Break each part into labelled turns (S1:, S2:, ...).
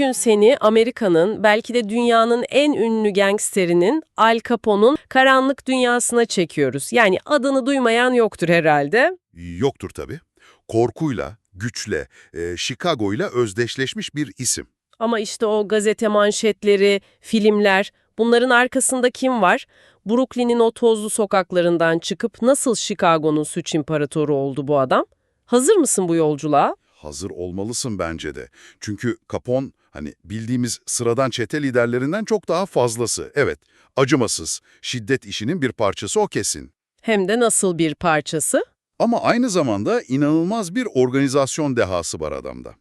S1: bugün seni Amerika'nın belki de dünyanın en ünlü gangsterinin Al Capone'un karanlık dünyasına çekiyoruz. Yani adını duymayan yoktur herhalde.
S2: Yoktur tabii. Korkuyla, güçle, e, Chicago'yla özdeşleşmiş bir isim.
S1: Ama işte o gazete manşetleri, filmler, bunların arkasında kim var? Brooklyn'in o tozlu sokaklarından çıkıp nasıl Chicago'nun suç imparatoru oldu bu adam? Hazır mısın bu yolculuğa?
S2: Hazır olmalısın bence de. Çünkü Capone hani bildiğimiz sıradan çete liderlerinden çok daha fazlası. Evet, acımasız, şiddet işinin bir parçası o kesin.
S1: Hem de nasıl bir parçası?
S2: Ama aynı zamanda inanılmaz bir organizasyon dehası var adamda.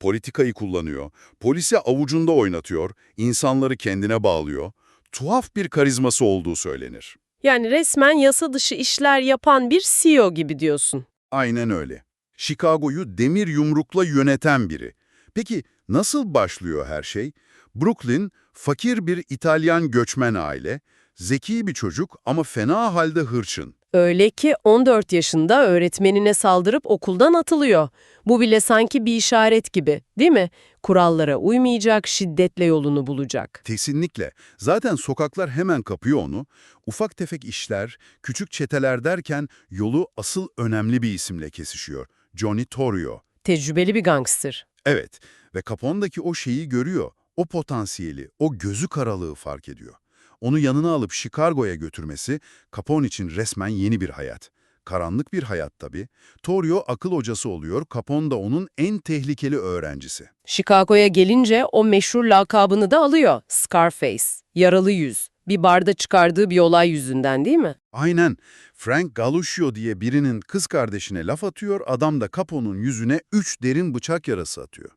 S2: Politikayı kullanıyor, polisi avucunda oynatıyor, insanları kendine bağlıyor. Tuhaf bir karizması olduğu söylenir.
S1: Yani resmen yasa dışı işler yapan bir CEO gibi diyorsun.
S2: Aynen öyle. Chicago'yu demir yumrukla yöneten biri. Peki nasıl başlıyor her şey? Brooklyn, fakir bir İtalyan göçmen aile, zeki bir çocuk ama fena halde hırçın.
S1: Öyle ki 14 yaşında öğretmenine saldırıp okuldan atılıyor. Bu bile sanki bir işaret gibi, değil mi? Kurallara uymayacak, şiddetle yolunu bulacak.
S2: Kesinlikle. Zaten sokaklar hemen kapıyor onu. Ufak tefek işler, küçük çeteler derken yolu asıl önemli bir isimle kesişiyor. Johnny Torrio.
S1: Tecrübeli bir gangster.
S2: Evet ve Capone'daki o şeyi görüyor. O potansiyeli, o gözü karalığı fark ediyor. Onu yanına alıp Chicago'ya götürmesi Capone için resmen yeni bir hayat. Karanlık bir hayat tabii. Torrio akıl hocası oluyor, Capone da onun en tehlikeli öğrencisi.
S1: Chicago'ya gelince o meşhur lakabını da alıyor. Scarface, yaralı yüz. Bir barda çıkardığı bir olay yüzünden değil mi?
S2: Aynen. Frank Galuscio diye birinin kız kardeşine laf atıyor, adam da Capone'un yüzüne üç derin bıçak yarası atıyor.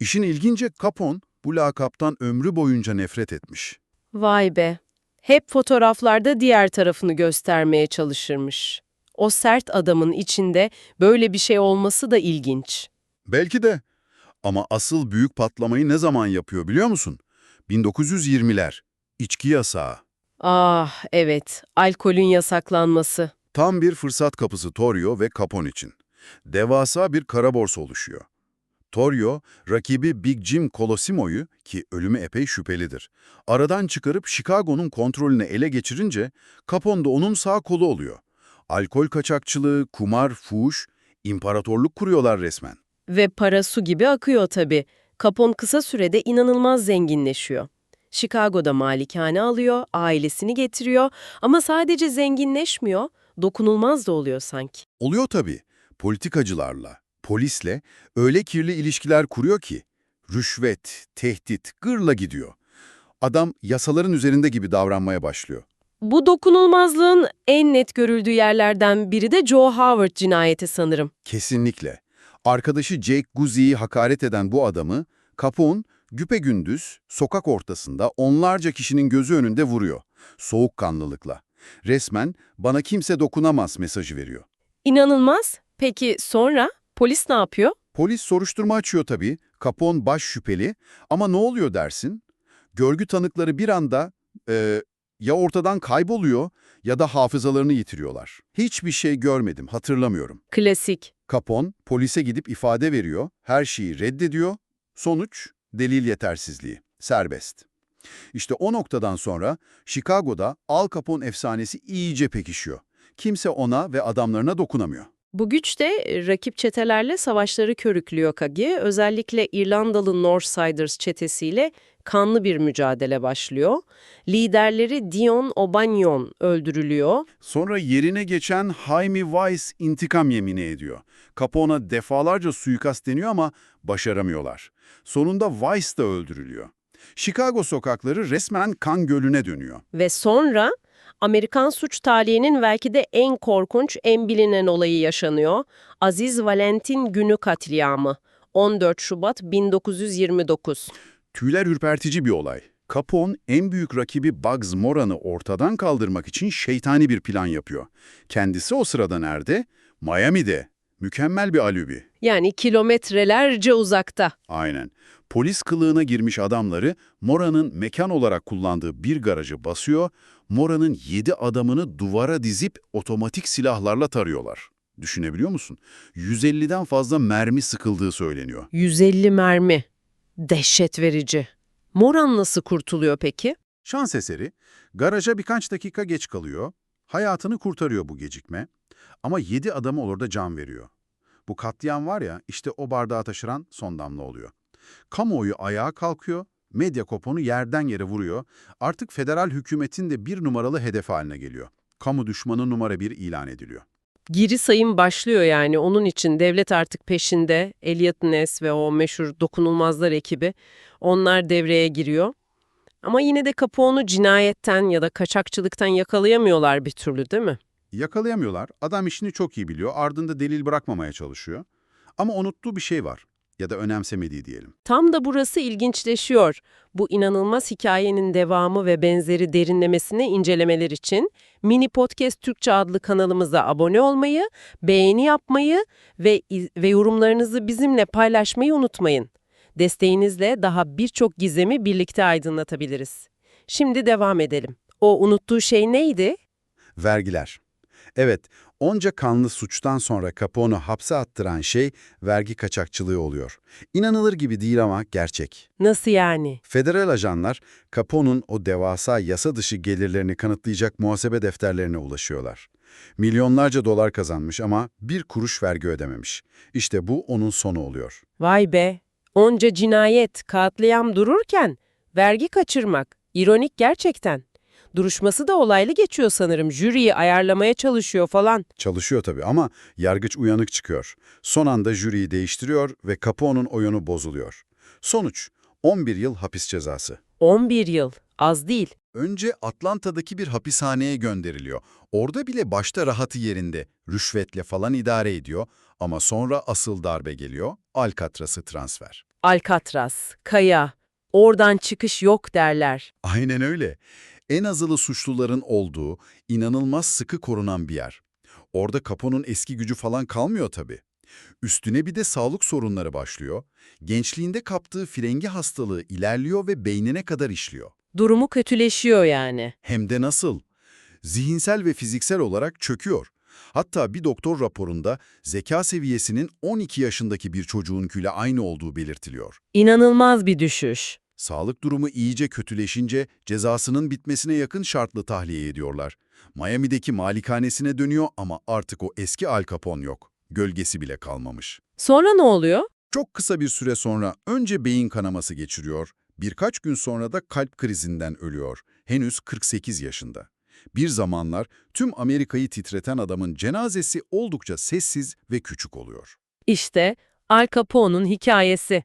S2: İşin ilginci Capone bu lakaptan ömrü boyunca nefret etmiş.
S1: Vay be. Hep fotoğraflarda diğer tarafını göstermeye çalışırmış. O sert adamın içinde böyle bir şey olması da ilginç.
S2: Belki de. Ama asıl büyük patlamayı ne zaman yapıyor biliyor musun? 1920'ler. İçki yasağı.
S1: Ah evet, alkolün yasaklanması.
S2: Tam bir fırsat kapısı Torrio ve Capone için. Devasa bir kara borsa oluşuyor. Torrio, rakibi Big Jim Colosimo'yu, ki ölümü epey şüphelidir, aradan çıkarıp Chicago'nun kontrolünü ele geçirince Capone da onun sağ kolu oluyor. Alkol kaçakçılığı, kumar, fuhuş, imparatorluk kuruyorlar resmen.
S1: Ve para su gibi akıyor tabii. Capone kısa sürede inanılmaz zenginleşiyor. Chicago'da malikane alıyor, ailesini getiriyor ama sadece zenginleşmiyor, dokunulmaz da oluyor sanki.
S2: Oluyor tabii. Politikacılarla, polisle öyle kirli ilişkiler kuruyor ki rüşvet, tehdit, gırla gidiyor. Adam yasaların üzerinde gibi davranmaya başlıyor.
S1: Bu dokunulmazlığın en net görüldüğü yerlerden biri de Joe Howard cinayeti sanırım.
S2: Kesinlikle. Arkadaşı Jake Guzzi'yi hakaret eden bu adamı Capone güpegündüz sokak ortasında onlarca kişinin gözü önünde vuruyor. Soğukkanlılıkla. Resmen bana kimse dokunamaz mesajı veriyor.
S1: İnanılmaz. Peki sonra polis ne yapıyor?
S2: Polis soruşturma açıyor tabii. Capone baş şüpheli. Ama ne oluyor dersin? Görgü tanıkları bir anda e, ya ortadan kayboluyor ya da hafızalarını yitiriyorlar. Hiçbir şey görmedim, hatırlamıyorum.
S1: Klasik.
S2: Capone polise gidip ifade veriyor, her şeyi reddediyor. Sonuç, delil yetersizliği, serbest. İşte o noktadan sonra Chicago'da Al Capone efsanesi iyice pekişiyor. Kimse ona ve adamlarına dokunamıyor.
S1: Bu güç de e, rakip çetelerle savaşları körüklüyor Kagi. Özellikle İrlandalı Northsiders çetesiyle kanlı bir mücadele başlıyor. Liderleri Dion O'Banion öldürülüyor.
S2: Sonra yerine geçen Jaime Weiss intikam yemini ediyor. Capone'a defalarca suikast deniyor ama başaramıyorlar. Sonunda Weiss da öldürülüyor. Chicago sokakları resmen kan gölüne dönüyor.
S1: Ve sonra Amerikan suç tarihinin belki de en korkunç, en bilinen olayı yaşanıyor. Aziz Valentin Günü katliamı. 14 Şubat 1929.
S2: Tüyler ürpertici bir olay. Capone en büyük rakibi Bugs Moran'ı ortadan kaldırmak için şeytani bir plan yapıyor. Kendisi o sırada nerede? Miami'de. Mükemmel bir alibi.
S1: Yani kilometrelerce uzakta.
S2: Aynen. Polis kılığına girmiş adamları Mora'nın mekan olarak kullandığı bir garajı basıyor, Mora'nın 7 adamını duvara dizip otomatik silahlarla tarıyorlar. Düşünebiliyor musun? 150'den fazla mermi sıkıldığı söyleniyor.
S1: 150 mermi. Dehşet verici. Moran nasıl kurtuluyor peki?
S2: Şans eseri, garaja birkaç dakika geç kalıyor, hayatını kurtarıyor bu gecikme ama yedi adamı olur da can veriyor. Bu katliam var ya, işte o bardağı taşıran son damla oluyor. Kamuoyu ayağa kalkıyor, medya koponu yerden yere vuruyor, artık federal hükümetin de bir numaralı hedef haline geliyor. Kamu düşmanı numara bir ilan ediliyor.
S1: Geri sayım başlıyor yani. Onun için devlet artık peşinde. Elliot Ness ve o meşhur dokunulmazlar ekibi. Onlar devreye giriyor. Ama yine de Capone'u cinayetten ya da kaçakçılıktan yakalayamıyorlar bir türlü değil mi?
S2: Yakalayamıyorlar, adam işini çok iyi biliyor, ardında delil bırakmamaya çalışıyor. Ama unuttuğu bir şey var ya da önemsemediği diyelim.
S1: Tam da burası ilginçleşiyor. Bu inanılmaz hikayenin devamı ve benzeri derinlemesine incelemeler için Mini Podcast Türkçe adlı kanalımıza abone olmayı, beğeni yapmayı ve, ve yorumlarınızı bizimle paylaşmayı unutmayın. Desteğinizle daha birçok gizemi birlikte aydınlatabiliriz. Şimdi devam edelim. O unuttuğu şey neydi?
S2: Vergiler. Evet, onca kanlı suçtan sonra Capone'u hapse attıran şey vergi kaçakçılığı oluyor. İnanılır gibi değil ama gerçek.
S1: Nasıl yani?
S2: Federal ajanlar Capone'un o devasa yasa dışı gelirlerini kanıtlayacak muhasebe defterlerine ulaşıyorlar. Milyonlarca dolar kazanmış ama bir kuruş vergi ödememiş. İşte bu onun sonu oluyor.
S1: Vay be! Onca cinayet, katliam dururken vergi kaçırmak. İronik gerçekten. Duruşması da olaylı geçiyor sanırım. Jüriyi ayarlamaya çalışıyor falan.
S2: Çalışıyor tabii ama yargıç uyanık çıkıyor. Son anda jüriyi değiştiriyor ve Capone'un oyunu bozuluyor. Sonuç 11 yıl hapis cezası.
S1: 11 yıl. Az değil.
S2: Önce Atlanta'daki bir hapishaneye gönderiliyor. Orada bile başta rahatı yerinde, rüşvetle falan idare ediyor ama sonra asıl darbe geliyor, Alcatraz'ı transfer.
S1: Alcatraz, Kaya. Oradan çıkış yok derler.
S2: Aynen öyle. En azılı suçluların olduğu, inanılmaz sıkı korunan bir yer. Orada Capone'un eski gücü falan kalmıyor tabii. Üstüne bir de sağlık sorunları başlıyor. Gençliğinde kaptığı frengi hastalığı ilerliyor ve beynine kadar işliyor.
S1: Durumu kötüleşiyor yani.
S2: Hem de nasıl? Zihinsel ve fiziksel olarak çöküyor. Hatta bir doktor raporunda zeka seviyesinin 12 yaşındaki bir çocuğunküyle aynı olduğu belirtiliyor.
S1: İnanılmaz bir düşüş.
S2: Sağlık durumu iyice kötüleşince cezasının bitmesine yakın şartlı tahliye ediyorlar. Miami'deki malikanesine dönüyor ama artık o eski Al Capone yok. Gölgesi bile kalmamış.
S1: Sonra ne oluyor?
S2: Çok kısa bir süre sonra önce beyin kanaması geçiriyor, birkaç gün sonra da kalp krizinden ölüyor. Henüz 48 yaşında. Bir zamanlar tüm Amerika'yı titreten adamın cenazesi oldukça sessiz ve küçük oluyor.
S1: İşte Al Capone'un hikayesi.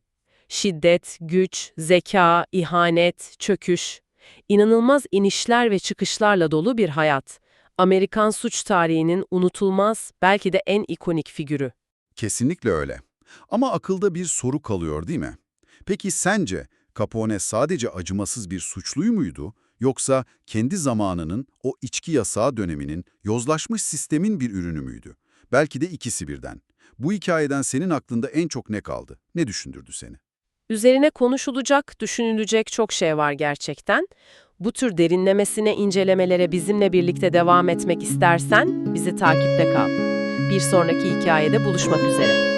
S1: Şiddet, güç, zeka, ihanet, çöküş. İnanılmaz inişler ve çıkışlarla dolu bir hayat. Amerikan suç tarihinin unutulmaz, belki de en ikonik figürü.
S2: Kesinlikle öyle. Ama akılda bir soru kalıyor değil mi? Peki sence Capone sadece acımasız bir suçluyu muydu? Yoksa kendi zamanının o içki yasağı döneminin yozlaşmış sistemin bir ürünü müydü? Belki de ikisi birden. Bu hikayeden senin aklında en çok ne kaldı? Ne düşündürdü seni?
S1: Üzerine konuşulacak, düşünülecek çok şey var gerçekten. Bu tür derinlemesine incelemelere bizimle birlikte devam etmek istersen bizi takipte kal. Bir sonraki hikayede buluşmak üzere.